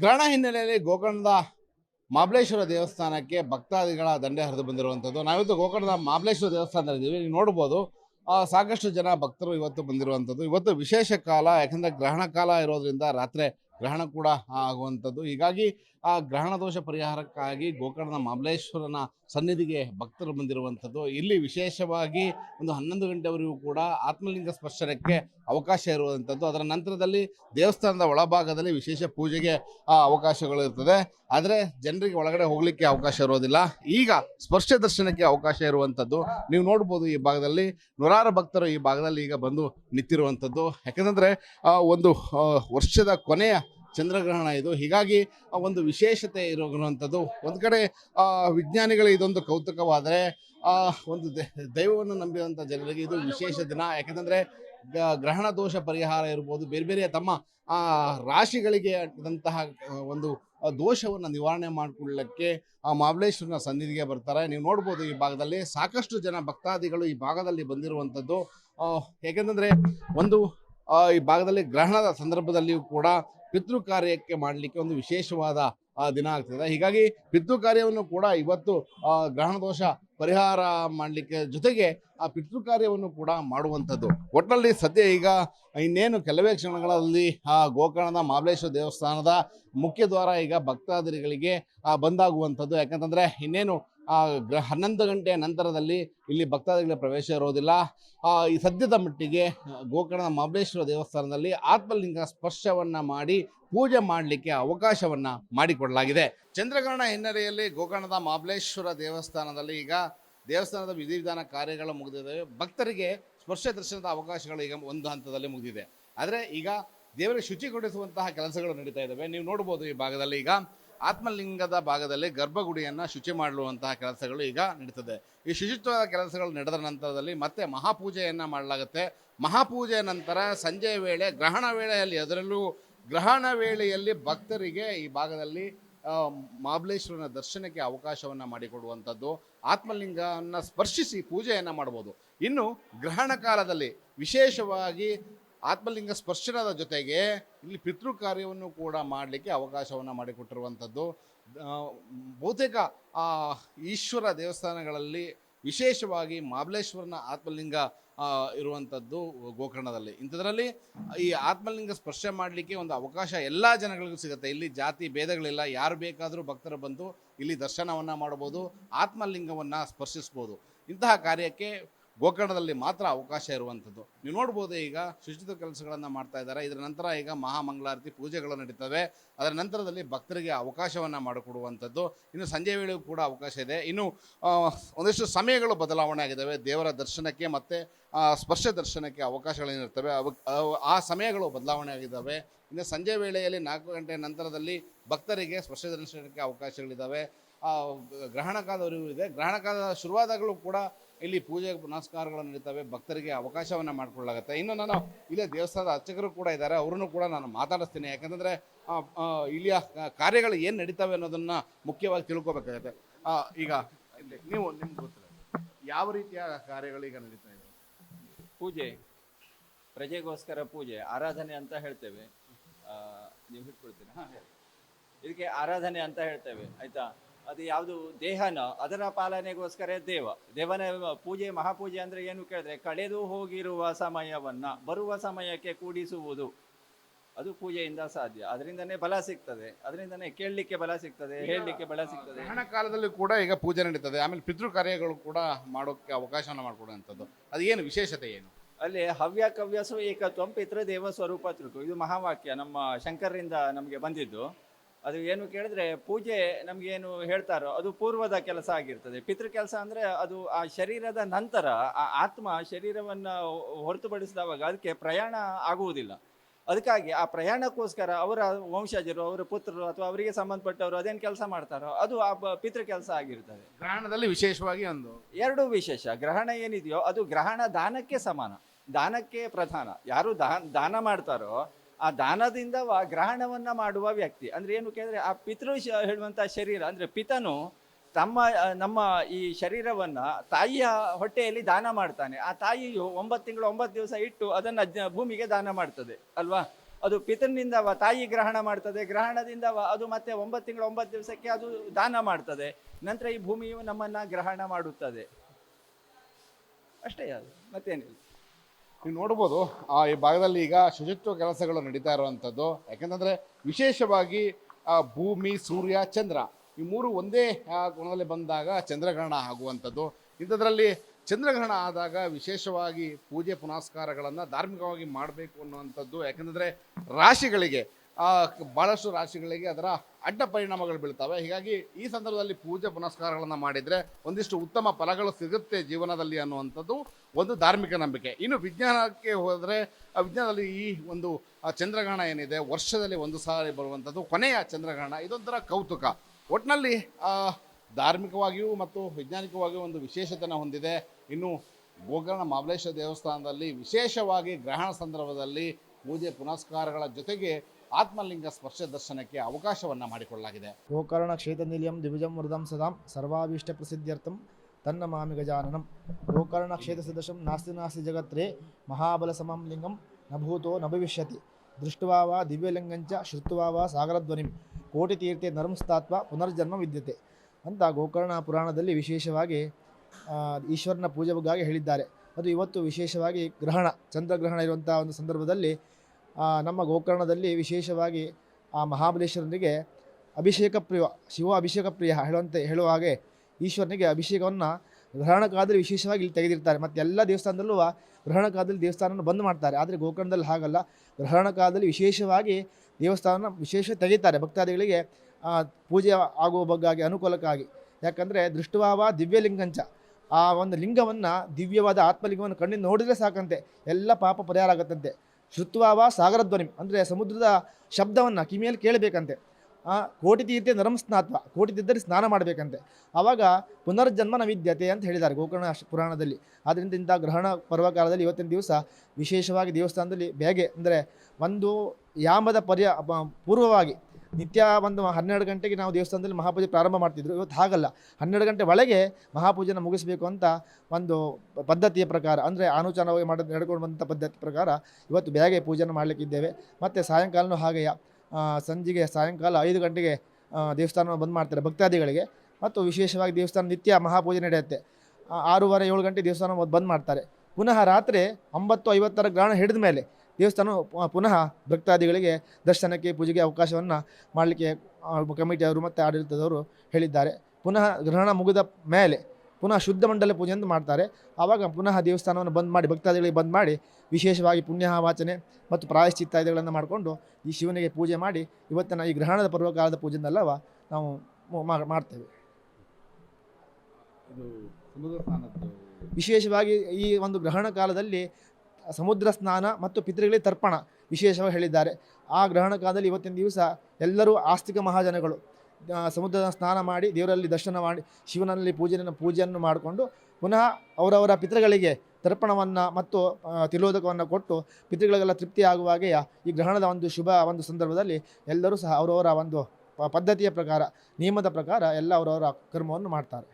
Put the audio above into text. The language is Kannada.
ಗ್ರಹಣ ಹಿನ್ನೆಲೆಯಲ್ಲಿ ಗೋಕರ್ಣದ ಮಾಬಲೇಶ್ವರ ದೇವಸ್ಥಾನಕ್ಕೆ ಭಕ್ತಾದಿಗಳ ದಂಡೆ ಹರಿದು ಬಂದಿರುವಂಥದ್ದು. ನಾವಿವತ್ತು ಗೋಕರ್ಣದ ಮಹಾಬಲೇಶ್ವರ ದೇವಸ್ಥಾನದಲ್ಲಿದ್ದೀವಿ. ನೀವು ನೋಡ್ಬೋದು ಸಾಕಷ್ಟು ಜನ ಭಕ್ತರು ಇವತ್ತು ಬಂದಿರುವಂಥದ್ದು. ಇವತ್ತು ವಿಶೇಷ ಕಾಲ, ಯಾಕಂದರೆ ಗ್ರಹಣ ಕಾಲ ಇರೋದ್ರಿಂದ ರಾತ್ರಿ ಗ್ರಹಣ ಕೂಡ ಆಗುವಂಥದ್ದು. ಹೀಗಾಗಿ ಆ ಗ್ರಹಣ ದೋಷ ಪರಿಹಾರಕ್ಕಾಗಿ ಗೋಕರ್ಣದ ಮಾಬಲೇಶ್ವರನ ಸನ್ನಿಧಿಗೆ ಭಕ್ತರು ಬಂದಿರುವಂಥದ್ದು. ಇಲ್ಲಿ ವಿಶೇಷವಾಗಿ ಒಂದು ಹನ್ನೊಂದು ಗಂಟೆವರೆಗೂ ಕೂಡ ಆತ್ಮಲಿಂಗ ಸ್ಪರ್ಶನಕ್ಕೆ ಅವಕಾಶ ಇರುವಂಥದ್ದು. ಅದರ ನಂತರದಲ್ಲಿ ದೇವಸ್ಥಾನದ ಒಳಭಾಗದಲ್ಲಿ ವಿಶೇಷ ಪೂಜೆಗೆ ಆ, ಅವಕಾಶಗಳು ಇರ್ತದೆ. ಆದರೆ ಜನರಿಗೆ ಒಳಗಡೆ ಹೋಗಲಿಕ್ಕೆ ಅವಕಾಶ ಇರೋದಿಲ್ಲ. ಈಗ ಸ್ಪರ್ಶ ದರ್ಶನಕ್ಕೆ ಅವಕಾಶ ಇರುವಂಥದ್ದು. ನೀವು ನೋಡ್ಬೋದು ಈ ಭಾಗದಲ್ಲಿ ನೂರಾರು ಭಕ್ತರು ಈ ಭಾಗದಲ್ಲಿ ಈಗ ಬಂದು ನಿಂತಿರುವಂಥದ್ದು. ಯಾಕಂದರೆ ಒಂದು ವರ್ಷದ ಕೊನೆಯ ಚಂದ್ರಗ್ರಹಣ ಇದು. ಹೀಗಾಗಿ ಒಂದು ವಿಶೇಷತೆ ಇರುವಂಥದ್ದು. ಒಂದು ಕಡೆ ವಿಜ್ಞಾನಿಗಳು ಇದೊಂದು ಕೌತುಕವಾದರೆ ಒಂದು ದೈವವನ್ನು ನಂಬಿದಂಥ ಜನರಿಗೆ ಇದು ವಿಶೇಷ ದಿನ. ಯಾಕಂತಂದರೆ ಗ್ರಹಣ ದೋಷ ಪರಿಹಾರ ಇರ್ಬೋದು. ಬೇರೆ ಬೇರೆ ತಮ್ಮ ರಾಶಿಗಳಿಗೆ ಅಂತಹ ಒಂದು ದೋಷವನ್ನು ನಿವಾರಣೆ ಮಾಡಿಕೊಳ್ಳಕ್ಕೆ ಆ ಮಾಬಲೇಶ್ವರನ ಸನ್ನಿಧಿಗೆ ಬರ್ತಾರೆ. ನೀವು ನೋಡ್ಬೋದು ಈ ಭಾಗದಲ್ಲಿ ಸಾಕಷ್ಟು ಜನ ಭಕ್ತಾದಿಗಳು ಈ ಭಾಗದಲ್ಲಿ ಬಂದಿರುವಂಥದ್ದು. ಏಕೆಂತಂದರೆ ಒಂದು ಈ ಭಾಗದಲ್ಲಿ ಗ್ರಹಣದ ಸಂದರ್ಭದಲ್ಲಿಯೂ ಕೂಡ ಪಿತೃ ಕಾರ್ಯಕ್ಕೆ ಮಾಡಲಿಕ್ಕೆ ಒಂದು ವಿಶೇಷವಾದ ದಿನ ಆಗ್ತದೆ. ಹೀಗಾಗಿ ಪಿತೃ ಕಾರ್ಯವನ್ನು ಕೂಡ ಇವತ್ತು ಗ್ರಹಣ ದೋಷ ಪರಿಹಾರ ಮಾಡಲಿಕ್ಕೆ ಜೊತೆಗೆ ಆ ಪಿತೃ ಕಾರ್ಯವನ್ನು ಕೂಡ ಮಾಡುವಂಥದ್ದು. ಒಟ್ಟಿನಲ್ಲಿ ಸದ್ಯ ಈಗ ಇನ್ನೇನು ಕೆಲವೇ ಕ್ಷಣಗಳಲ್ಲಿ, ಆ, ಗೋಕರ್ಣದ ಮಹಾಬಲೇಶ್ವರ ದೇವಸ್ಥಾನದ ಮುಖ್ಯ ದ್ವಾರ ಈಗ ಭಕ್ತಾದಿಗಳಿಗೆ ಬಂದಾಗುವಂಥದ್ದು. ಯಾಕಂತಂದರೆ ಇನ್ನೇನು ಹನ್ನೊಂದು ಗಂಟೆಯ ನಂತರದಲ್ಲಿ ಇಲ್ಲಿ ಭಕ್ತಾದಿಗಳ ಪ್ರವೇಶ ಇರೋದಿಲ್ಲ. ಆ, ಈ ಸದ್ಯದ ಮಟ್ಟಿಗೆ ಆ, ಗೋಕರ್ಣದ ಮಹಾಬಲೇಶ್ವರ ದೇವಸ್ಥಾನದಲ್ಲಿ ಆತ್ಮಲಿಂಗ ಸ್ಪರ್ಶವನ್ನು ಮಾಡಿ ಪೂಜೆ ಮಾಡಲಿಕ್ಕೆ ಅವಕಾಶವನ್ನು ಮಾಡಿಕೊಡಲಾಗಿದೆ. ಚಂದ್ರಗ್ರಹಣ ಹಿನ್ನೆಲೆಯಲ್ಲಿ ಗೋಕರ್ಣದ ಮಹಾಬಲೇಶ್ವರ ದೇವಸ್ಥಾನದಲ್ಲಿ ಈಗ ದೇವಸ್ಥಾನದ ವಿಧಿವಿಧಾನ ಕಾರ್ಯಗಳು ಮುಗಿದಿವೆ ಭಕ್ತರಿಗೆ ಸ್ಪರ್ಶ ದರ್ಶನದ ಅವಕಾಶಗಳು ಈಗ ಒಂದು ಹಂತದಲ್ಲಿ ಮುಗಿದಿದೆ. ಆದರೆ ಈಗ ದೇವರಿಗೆ ಶುಚಿಗೊಳಿಸುವಂತಹ ಕೆಲಸಗಳು ನಡೀತಾ ಇದ್ದಾವೆ ನೀವು ನೋಡ್ಬೋದು ಈ ಭಾಗದಲ್ಲಿ ಈಗ ಆತ್ಮಲಿಂಗದ ಭಾಗದಲ್ಲಿ ಗರ್ಭಗುಡಿಯನ್ನು ಶುಚಿ ಮಾಡುವಂತಹ ಕೆಲಸಗಳು ಈಗ ನಡೀತದೆ. ಈ ಶುಚಿತ್ವದ ಕೆಲಸಗಳು ನಡೆದ ನಂತರದಲ್ಲಿ ಮತ್ತೆ ಮಹಾಪೂಜೆಯನ್ನು ಮಾಡಲಾಗುತ್ತೆ. ಮಹಾಪೂಜೆ ನಂತರ ಸಂಜೆಯ ವೇಳೆ, ಗ್ರಹಣ ವೇಳೆಯಲ್ಲಿ, ಅದರಲ್ಲೂ ಗ್ರಹಣ ವೇಳೆಯಲ್ಲಿ ಭಕ್ತರಿಗೆ ಈ ಭಾಗದಲ್ಲಿ ಮಾಬಲೇಶ್ವರನ ದರ್ಶನಕ್ಕೆ ಅವಕಾಶವನ್ನು ಮಾಡಿಕೊಡುವಂಥದ್ದು. ಆತ್ಮಲಿಂಗವನ್ನು ಸ್ಪರ್ಶಿಸಿ ಪೂಜೆಯನ್ನು ಮಾಡ್ಬೋದು ಇನ್ನು ಗ್ರಹಣ ಕಾಲದಲ್ಲಿ ವಿಶೇಷವಾಗಿ ಆತ್ಮಲಿಂಗ ಸ್ಪರ್ಶನದ ಜೊತೆಗೆ ಇಲ್ಲಿ ಪಿತೃ ಕಾರ್ಯವನ್ನು ಕೂಡ ಮಾಡಲಿಕ್ಕೆ ಅವಕಾಶವನ್ನು ಮಾಡಿಕೊಟ್ಟಿರುವಂಥದ್ದು. ಬಹುತೇಕ ಈಶ್ವರ ದೇವಸ್ಥಾನಗಳಲ್ಲಿ ವಿಶೇಷವಾಗಿ ಮಾಬಲೇಶ್ವರನ ಆತ್ಮಲಿಂಗ ಇರುವಂಥದ್ದು ಗೋಕರ್ಣದಲ್ಲಿ. ಇಂಥದ್ರಲ್ಲಿ ಈ ಆತ್ಮಲಿಂಗ ಸ್ಪರ್ಶ ಮಾಡಲಿಕ್ಕೆ ಒಂದು ಅವಕಾಶ ಎಲ್ಲ ಜನಗಳಿಗೂ ಸಿಗುತ್ತೆ. ಇಲ್ಲಿ ಜಾತಿ ಭೇದಗಳಿಲ್ಲ. ಯಾರು ಬೇಕಾದರೂ ಭಕ್ತರು ಬಂದು ಇಲ್ಲಿ ದರ್ಶನವನ್ನು ಮಾಡ್ಬೋದು, ಆತ್ಮಲಿಂಗವನ್ನು ಸ್ಪರ್ಶಿಸ್ಬೋದು. ಇಂತಹ ಕಾರ್ಯಕ್ಕೆ ಗೋಕರ್ಣದಲ್ಲಿ ಮಾತ್ರ ಅವಕಾಶ ಇರುವಂಥದ್ದು. ನೀವು ನೋಡ್ಬೋದು ಈಗ ಶುಚಿತ್ವ ಕೆಲಸಗಳನ್ನು ಮಾಡ್ತಾ ಇದ್ದಾರೆ. ಇದರ ನಂತರ ಈಗ ಮಹಾಮಂಗಳಾರತಿ ಪೂಜೆಗಳು ನಡೀತವೆ. ಅದರ ನಂತರದಲ್ಲಿ ಭಕ್ತರಿಗೆ ಅವಕಾಶವನ್ನು ಮಾಡಿಕೊಡುವಂಥದ್ದು. ಇನ್ನು ಸಂಜೆ ವೇಳೆಗೂ ಕೂಡ ಅವಕಾಶ ಇದೆ. ಇನ್ನು ಒಂದಿಷ್ಟು ಸಮಯಗಳು ಬದಲಾವಣೆ ಆಗಿದ್ದಾವೆ. ದೇವರ ದರ್ಶನಕ್ಕೆ ಮತ್ತು ಸ್ಪರ್ಶ ದರ್ಶನಕ್ಕೆ ಅವಕಾಶಗಳೇನಿರ್ತವೆ ಅವ, ಅವು- ಆ ಸಮಯಗಳು ಬದಲಾವಣೆ ಆಗಿದ್ದಾವೆ. ಇನ್ನು ಸಂಜೆ ವೇಳೆಯಲ್ಲಿ ನಾಲ್ಕು ಗಂಟೆ ನಂತರದಲ್ಲಿ ಭಕ್ತರಿಗೆ ಸ್ಪರ್ಶ ದರ್ಶನಕ್ಕೆ ಅವಕಾಶಗಳಿದ್ದಾವೆ. ಗ್ರಹಣ ಕಾಲದವರೆಗೂ ಇದೆ. ಗ್ರಹಣ ಕಾಲ ಶುರುವಾದಾಗಲೂ ಕೂಡ ಇಲ್ಲಿ ಪೂಜೆ ಪುನಸ್ಕಾರಗಳು ನಡೀತವೆ, ಭಕ್ತರಿಗೆ ಅವಕಾಶವನ್ನು ಮಾಡಿಕೊಳ್ಳಾಗುತ್ತೆ ಇನ್ನು ನಾನು ಇಲ್ಲೇ ದೇವಸ್ಥಾನದ ಅರ್ಚಕರು ಕೂಡ ಇದ್ದಾರೆ, ಅವರನ್ನು ಕೂಡ ನಾನು ಮಾತಾಡಿಸ್ತೀನಿ. ಯಾಕಂತಂದರೆ ಇಲ್ಲಿಯ ಕಾರ್ಯಗಳು ಏನು ನಡೀತವೆ ಅನ್ನೋದನ್ನು ಮುಖ್ಯವಾಗಿ ತಿಳ್ಕೊಬೇಕಾಗತ್ತೆ. ಈಗ ಇಲ್ಲಿ ನೀವು ನಿಮ್ಗೆ ಗೊತ್ತಿಲ್ಲ, ಯಾವ ರೀತಿಯ ಕಾರ್ಯಗಳು ಈಗ ನಡೀತಾ ಇದೆ ಪೂಜೆ, ಪ್ರಜೆಗೋಸ್ಕರ ಪೂಜೆ, ಆರಾಧನೆ ಅಂತ ಹೇಳ್ತೇವೆ. ನೀವು ಹಿಡ್ಕೊಳ್ತೀರಾ? ಇದಕ್ಕೆ ಆರಾಧನೆ ಅಂತ ಹೇಳ್ತೇವೆ, ಆಯ್ತಾ? ಅದು ಯಾವುದು ದೇಹನ ಅದರ ಪಾಲನೆಗೋಸ್ಕರ ದೇವ. ದೇವನ ಪೂಜೆ ಮಹಾಪೂಜೆ ಅಂದರೆ ಏನು ಕೇಳಿದ್ರೆ ಕಳೆದು ಹೋಗಿರುವ ಸಮಯವನ್ನ ಬರುವ ಸಮಯಕ್ಕೆ ಕೂಡಿಸುವುದು. ಅದು ಪೂಜೆಯಿಂದ ಸಾಧ್ಯ. ಅದರಿಂದನೇ ಬಲ ಸಿಗ್ತದೆ. ಅದರಿಂದನೇ ಕೇಳಲಿಕ್ಕೆ ಬಲ ಸಿಗ್ತದೆ ಹೇಳಲಿಕ್ಕೆ ಬಲ ಸಿಗ್ತದೆ. ಹಣ ಕಾಲದಲ್ಲಿ ಕೂಡ ಈಗ ಪೂಜೆ ನಡೀತದೆ. ಆಮೇಲೆ ಪಿತೃ ಕಾರ್ಯಗಳು ಕೂಡ ಮಾಡೋಕ್ಕೆ ಅವಕಾಶವನ್ನು ಮಾಡಿಕೊಡುವಂಥದ್ದು. ಅದು ಏನು ವಿಶೇಷತೆ ಏನು? ಅಲ್ಲಿ ಹವ್ಯ ಕವ್ಯಸು ಏಕತ್ವಂ ಪಿತೃ ದೇವ ಸ್ವರೂಪ ತಿಳ್ಕೊ ಇದು ಮಹಾವಾಕ್ಯ ನಮ್ಮ ಶಂಕರರಿಂದ ನಮಗೆ ಬಂದಿದ್ದು. ಅದು ಏನು ಕೇಳಿದ್ರೆ ಪೂಜೆ ನಮಗೇನು ಹೇಳ್ತಾರೋ ಅದು ಪೂರ್ವದ ಕೆಲಸ ಆಗಿರ್ತದೆ. ಪಿತೃ ಕೆಲಸ ಅಂದ್ರೆ ಅದು ಆ ಶರೀರದ ನಂತರ ಆ ಆತ್ಮ ಶರೀರವನ್ನ ಹೊರತುಪಡಿಸಿದವಾಗ ಅದಕ್ಕೆ ಪ್ರಯಾಣ ಆಗುವುದಿಲ್ಲ. ಅದಕ್ಕಾಗಿ ಆ ಪ್ರಯಾಣಕ್ಕೋಸ್ಕರ ಅವರ ವಂಶಜರು ಅವರ ಪುತ್ರರು ಅಥವಾ ಅವರಿಗೆ ಸಂಬಂಧಪಟ್ಟವರು ಅದೇನು ಕೆಲಸ ಮಾಡ್ತಾರೋ ಅದು ಆ ಪಿತೃ ಕೆಲಸ ಆಗಿರ್ತದೆ. ಗ್ರಹಣದಲ್ಲಿ ವಿಶೇಷವಾಗಿ ಒಂದು. ಎರಡು ವಿಶೇಷ. ಗ್ರಹಣ ಏನಿದೆಯೋ ಅದು ಗ್ರಹಣ ದಾನಕ್ಕೆ ಸಮಾನ. ದಾನಕ್ಕೆ ಪ್ರಧಾನ. ಯಾರು ದಾನ ದಾನ ಮಾಡ್ತಾರೋ ಆ ದಾನದಿಂದ ಗ್ರಹಣವನ್ನು ಮಾಡುವ ವ್ಯಕ್ತಿ. ಅಂದ್ರೆ ಏನು ಕೇಳಿದ್ರೆ ಆ ಪಿತೃ ಹೇಳುವಂತ ಶರೀರ, ಅಂದ್ರೆ ಪಿತನು ತಮ್ಮ ನಮ್ಮ ಈ ಶರೀರವನ್ನು ತಾಯಿಯ ಹೊಟ್ಟೆಯಲ್ಲಿ ದಾನ ಮಾಡ್ತಾನೆ. ಆ ತಾಯಿಯು ಒಂಬತ್ತು ತಿಂಗಳು ಒಂಬತ್ತು ದಿವಸ ಇಟ್ಟು ಅದನ್ನ ಭೂಮಿಗೆ ದಾನ ಮಾಡ್ತದೆ, ಅಲ್ವಾ? ಅದು ಪಿತನಿಂದ ತಾಯಿ ಗ್ರಹಣ ಮಾಡ್ತದೆ, ಗ್ರಹಣದಿಂದ ಅದು ಮತ್ತೆ ಒಂಬತ್ತು ತಿಂಗಳು ಒಂಬತ್ತು ದಿವಸಕ್ಕೆ ಅದು ದಾನ ಮಾಡ್ತದೆ. ನಂತರ ಈ ಭೂಮಿಯು ನಮ್ಮನ್ನ ಗ್ರಹಣ ಮಾಡುತ್ತದೆ. ಅಷ್ಟೇ ಅದು, ಮತ್ತೇನಿಲ್ಲ. ನೀವು ನೋಡ್ಬೋದು ಆ, ಈ ಭಾಗದಲ್ಲಿ ಈಗ ಶುಚಿತ್ವ ಕೆಲಸಗಳು ನಡೀತಾ ಇರುವಂಥದ್ದು. ಯಾಕೆಂತಂದರೆ ವಿಶೇಷವಾಗಿ ಭೂಮಿ ಸೂರ್ಯ ಚಂದ್ರ ಈ ಮೂರು ಒಂದೇ ಗುಣದಲ್ಲಿ ಬಂದಾಗ ಚಂದ್ರಗ್ರಹಣ ಆಗುವಂಥದ್ದು. ಇಂಥದ್ರಲ್ಲಿ ಚಂದ್ರಗ್ರಹಣ ಆದಾಗ ವಿಶೇಷವಾಗಿ ಪೂಜೆ ಪುನಸ್ಕಾರಗಳನ್ನು ಧಾರ್ಮಿಕವಾಗಿ ಮಾಡಬೇಕು ಅನ್ನುವಂಥದ್ದು. ಯಾಕೆಂದರೆ ರಾಶಿಗಳಿಗೆ ಆ, ಬಹಳಷ್ಟು ರಾಶಿಗಳಿಗೆ ಅದರ ಅಡ್ಡ ಪರಿಣಾಮಗಳು ಬೀಳ್ತವೆ. ಹೀಗಾಗಿ ಈ ಸಂದರ್ಭದಲ್ಲಿ ಪೂಜೆ ಪುನಸ್ಕಾರಗಳನ್ನು ಮಾಡಿದರೆ ಒಂದಿಷ್ಟು ಉತ್ತಮ ಫಲಗಳು ಸಿಗುತ್ತೆ ಜೀವನದಲ್ಲಿ ಅನ್ನುವಂಥದ್ದು ಒಂದು ಧಾರ್ಮಿಕ ನಂಬಿಕೆ. ಇನ್ನು ವಿಜ್ಞಾನಕ್ಕೆ ಹೋದರೆ ವಿಜ್ಞಾನದಲ್ಲಿ ಈ ಒಂದು ಚಂದ್ರಗ್ರಹಣ ಏನಿದೆ ವರ್ಷದಲ್ಲಿ ಒಂದು ಸಾರಿ ಬರುವಂಥದ್ದು ಕೊನೆಯ ಚಂದ್ರಗ್ರಹಣ. ಇದೊಂಥರ ಕೌತುಕ. ಒಟ್ಟಿನಲ್ಲಿ ಧಾರ್ಮಿಕವಾಗಿಯೂ ಮತ್ತು ವೈಜ್ಞಾನಿಕವಾಗಿಯೂ ಒಂದು ವಿಶೇಷತೆಯನ್ನು ಹೊಂದಿದೆ. ಇನ್ನು ಗೋಕರ್ಣ ಮಹಾಬಲೇಶ್ವರ ದೇವಸ್ಥಾನದಲ್ಲಿ ವಿಶೇಷವಾಗಿ ಗ್ರಹಣ ಸಂದರ್ಭದಲ್ಲಿ ಪೂಜೆ ಪುನಸ್ಕಾರಗಳ ಜೊತೆಗೆ ಆತ್ಮಲಿಂಗ ಸ್ಪರ್ಶ ದರ್ಶನಕ್ಕೆ ಅವಕಾಶವನ್ನು ಮಾಡಿಕೊಳ್ಳಲಾಗಿದೆ. ಗೋಕರ್ಣ ಕ್ಷೇತ್ರ ನಿಲಯಂ ದ್ವಿಜಂ ವೃದಂ ಸದಾಂ ಸರ್ವಾಭೀಷ್ಟ ಪ್ರಸಿದ್ಧ್ಯರ್ಥಂ ತನ್ನ ಮಾಮಿ ಗಜಾನನಂ ಗೋಕರ್ಣ ಕ್ಷೇತ್ರ ಸದೃಶಂ ನಾಸ್ತಿ ನಾಸ್ತಿ ಜಗತ್ರೇ ಮಹಾಬಲ ಸಮಂ ಲಿಂಗಂ ನ ಭೂತೋ ನ ಭವಿಷ್ಯತಿ ವಾ ದಿವ್ಯಲಿಂಗಂಚ ಶ್ರುತ್ವಾ ವಾ ಸಾಗರಧ್ವನಿಂ. ಕೋಟಿ ತೀರ್ಥೆ ನರ್ಮಸ್ತಾತ್ವ ಪುನರ್ಜನ್ಮ ವಿದ್ಯತೆ. ಅಂತ ಗೋಕರ್ಣ ಪುರಾಣದಲ್ಲಿ ವಿಶೇಷವಾಗಿ ಈಶ್ವರನ ಪೂಜೆ ಬಗ್ಗೆ ಹೇಳಿದ್ದಾರೆ. ಅದು ಇವತ್ತು ವಿಶೇಷವಾಗಿ ಗ್ರಹಣ, ಚಂದ್ರಗ್ರಹಣ ಇರುವಂಥ ಒಂದು ಸಂದರ್ಭದಲ್ಲಿ ನಮ್ಮ ಗೋಕರ್ಣದಲ್ಲಿ ವಿಶೇಷವಾಗಿ ಆ ಮಹಾಬಲೇಶ್ವರನಿಗೆ ಅಭಿಷೇಕ ಪ್ರಿಯ, ಶಿವ ಅಭಿಷೇಕ ಪ್ರಿಯ ಹೇಳುವಂತೆ ಹೇಳುವ ಹಾಗೆ ಈಶ್ವರನಿಗೆ ಅಭಿಷೇಕವನ್ನು ಗ್ರಹಣ ಕಾಲದಲ್ಲಿ ವಿಶೇಷವಾಗಿ ಇಲ್ಲಿ ತೆಗೆದಿರ್ತಾರೆ. ಮತ್ತು ಎಲ್ಲ ದೇವಸ್ಥಾನದಲ್ಲೂ ಗ್ರಹಣ ಕಾಲದಲ್ಲಿ ದೇವಸ್ಥಾನವನ್ನು ಬಂದ್ ಮಾಡ್ತಾರೆ. ಆದರೆ ಗೋಕರ್ಣದಲ್ಲಿ ಹಾಗಲ್ಲ. ಗ್ರಹಣ ಕಾಲದಲ್ಲಿ ವಿಶೇಷವಾಗಿ ದೇವಸ್ಥಾನ ವಿಶೇಷ ತೆಗಿತಾರೆ ಭಕ್ತಾದಿಗಳಿಗೆ ಪೂಜೆ ಆಗುವ ಬಗ್ಗಾಗಿ ಅನುಕೂಲಕ್ಕಾಗಿ. ಯಾಕಂದರೆ ದೃಷ್ಟವಾವ ದಿವ್ಯಲಿಂಗಂಚ. ಆ ಒಂದು ಲಿಂಗವನ್ನು ದಿವ್ಯವಾದ ಆತ್ಮಲಿಂಗವನ್ನು ಕಣ್ಣಿಂದ ನೋಡಿದರೆ ಸಾಕಂತೆ. ಎಲ್ಲ ಪಾಪ ಪರಿಹಾರ ಆಗತ್ತಂತೆ. ಶ್ರುತ್ವಾವ ಸಾಗರಧ್ವನಿ, ಅಂದರೆ ಸಮುದ್ರದ ಶಬ್ದವನ್ನು ಕಿವಿಯಲ್ಲಿ ಕೇಳಬೇಕಂತೆ. ಕೋಟಿ ತೀರ್ಥೆ ನರಂ ಸ್ನಾತ್ವ, ಕೋಟಿ ತೀರ್ಥದಲ್ಲಿ ಸ್ನಾನ ಮಾಡಬೇಕಂತೆ. ಆವಾಗ ಪುನರ್ಜನ್ಮನ ವಿದ್ಯತೆ ಅಂತ ಹೇಳಿದ್ದಾರೆ ಗೋಕರ್ಣ ಪುರಾಣದಲ್ಲಿ. ಆದ್ದರಿಂದ ಇಂಥ ಗ್ರಹಣ ಪರ್ವಕಾಲದಲ್ಲಿ ಇವತ್ತಿನ ದಿವಸ ವಿಶೇಷವಾಗಿ ದೇವಸ್ಥಾನದಲ್ಲಿ ಬೇಗೆ ಅಂದರೆ ಒಂದು ಯಾಮದ ಪರ್ಯ ಪೂರ್ವವಾಗಿ ನಿತ್ಯ ಒಂದು ಹನ್ನೆರಡು ಗಂಟೆಗೆ ನಾವು ದೇವಸ್ಥಾನದಲ್ಲಿ ಮಹಾಪೂಜೆ ಪ್ರಾರಂಭ ಮಾಡ್ತಿದ್ರು. ಇವತ್ತು ಹಾಗಲ್ಲ. ಹನ್ನೆರಡು ಗಂಟೆ ಒಳಗೆ ಮಹಾಪೂಜೆನ ಮುಗಿಸಬೇಕು ಅಂತ ಒಂದು ಪದ್ಧತಿಯ ಪ್ರಕಾರ, ಅಂದರೆ ಅನುಚಾನವಾಗಿ ಮಾಡೋದು ನಡ್ಕೊಂಡು ಬಂದಂಥ ಪದ್ಧತಿ ಪ್ರಕಾರ ಇವತ್ತು ಬೇಗ ಪೂಜೆನ ಮಾಡಲಿಕ್ಕಿದ್ದೇವೆ ಮತ್ತು ಸಾಯಂಕಾಲನೂ ಹಾಗೆಯೇ. ಸಂಜೆಗೆ ಸಾಯಂಕಾಲ ಐದು ಗಂಟೆಗೆ ದೇವಸ್ಥಾನವನ್ನು ಬಂದ್ ಮಾಡ್ತಾರೆ ಭಕ್ತಾದಿಗಳಿಗೆ. ಮತ್ತು ವಿಶೇಷವಾಗಿ ದೇವಸ್ಥಾನ ನಿತ್ಯ ಮಹಾಪೂಜೆ ನಡೆಯುತ್ತೆ. ಆರೂವರೆ ಏಳು ಗಂಟೆ ದೇವಸ್ಥಾನ ಬಂದ್ ಮಾಡ್ತಾರೆ. ಪುನಃ ರಾತ್ರಿ ಒಂಬತ್ತು ಐವತ್ತರ ಗ್ರಹಣ ಹಿಡಿದ ಮೇಲೆ ದೇವಸ್ಥಾನ ಪುನಃ ಭಕ್ತಾದಿಗಳಿಗೆ ದರ್ಶನಕ್ಕೆ ಪೂಜೆಗೆ ಅವಕಾಶವನ್ನು ಮಾಡಲಿಕ್ಕೆ ಕಮಿಟಿಯವರು ಮತ್ತು ಆಡಳಿತದವರು ಹೇಳಿದ್ದಾರೆ. ಪುನಃ ಗ್ರಹಣ ಮುಗಿದ ಮೇಲೆ ಪುನಃ ಶುದ್ಧ ಮಂಡಲ ಪೂಜೆ ಅಂತ ಮಾಡ್ತಾರೆ. ಆವಾಗ ಪುನಃ ದೇವಸ್ಥಾನವನ್ನು ಬಂದ್ ಮಾಡಿ ಭಕ್ತಾದಿಗಳಿಗೆ ಬಂದ್ ಮಾಡಿ ವಿಶೇಷವಾಗಿ ಪುಣ್ಯವಾಚನೆ ಮತ್ತು ಪ್ರಾಯಶ್ಚಿತ್ತಾದಿಗಳನ್ನು ಮಾಡಿಕೊಂಡು ಈ ಶಿವನಿಗೆ ಪೂಜೆ ಮಾಡಿ ಇವತ್ತಿನ ಈ ಗ್ರಹಣದ ಪರ್ವಕಾಲದ ಪೂಜೆನೆಲ್ಲವ ನಾವು ಮಾಡ್ತೇವೆ. ವಿಶೇಷವಾಗಿ ಈ ಒಂದು ಗ್ರಹಣ ಕಾಲದಲ್ಲಿ ಸಮುದ್ರ ಸ್ನಾನ ಮತ್ತು ಪಿತೃಗಳಿಗೆ ತರ್ಪಣ ವಿಶೇಷವಾಗಿ ಹೇಳಿದ್ದಾರೆ. ಆ ಗ್ರಹಣ ಕಾಲದಲ್ಲಿ ಇವತ್ತಿನ ದಿವಸ ಎಲ್ಲರೂ ಆಸ್ತಿಕ ಮಹಾಜನಗಳು ಸಮುದ್ರದ ಸ್ನಾನ ಮಾಡಿ ದೇವರಲ್ಲಿ ದರ್ಶನ ಮಾಡಿ, ಶಿವನಲ್ಲಿ ಪೂಜೆಯನ್ನು ಪೂಜೆಯನ್ನು ಮಾಡಿಕೊಂಡು ಪುನಃ ಅವರವರ ಪಿತೃಗಳಿಗೆ ತರ್ಪಣವನ್ನು ಮತ್ತು ತಿಲೋದಕವನ್ನು ಕೊಟ್ಟು ಪಿತೃಗಳಿಗೆಲ್ಲ ತೃಪ್ತಿ ಹಾಗೆಯ ಈ ಗ್ರಹಣದ ಒಂದು ಶುಭ ಒಂದು ಸಂದರ್ಭದಲ್ಲಿ ಎಲ್ಲರೂ ಸಹ ಅವರವರ ಒಂದು ಪದ್ಧತಿಯ ಪ್ರಕಾರ, ನಿಯಮದ ಪ್ರಕಾರ ಎಲ್ಲ ಅವರವರ ಕರ್ಮವನ್ನು ಮಾಡ್ತಾರೆ.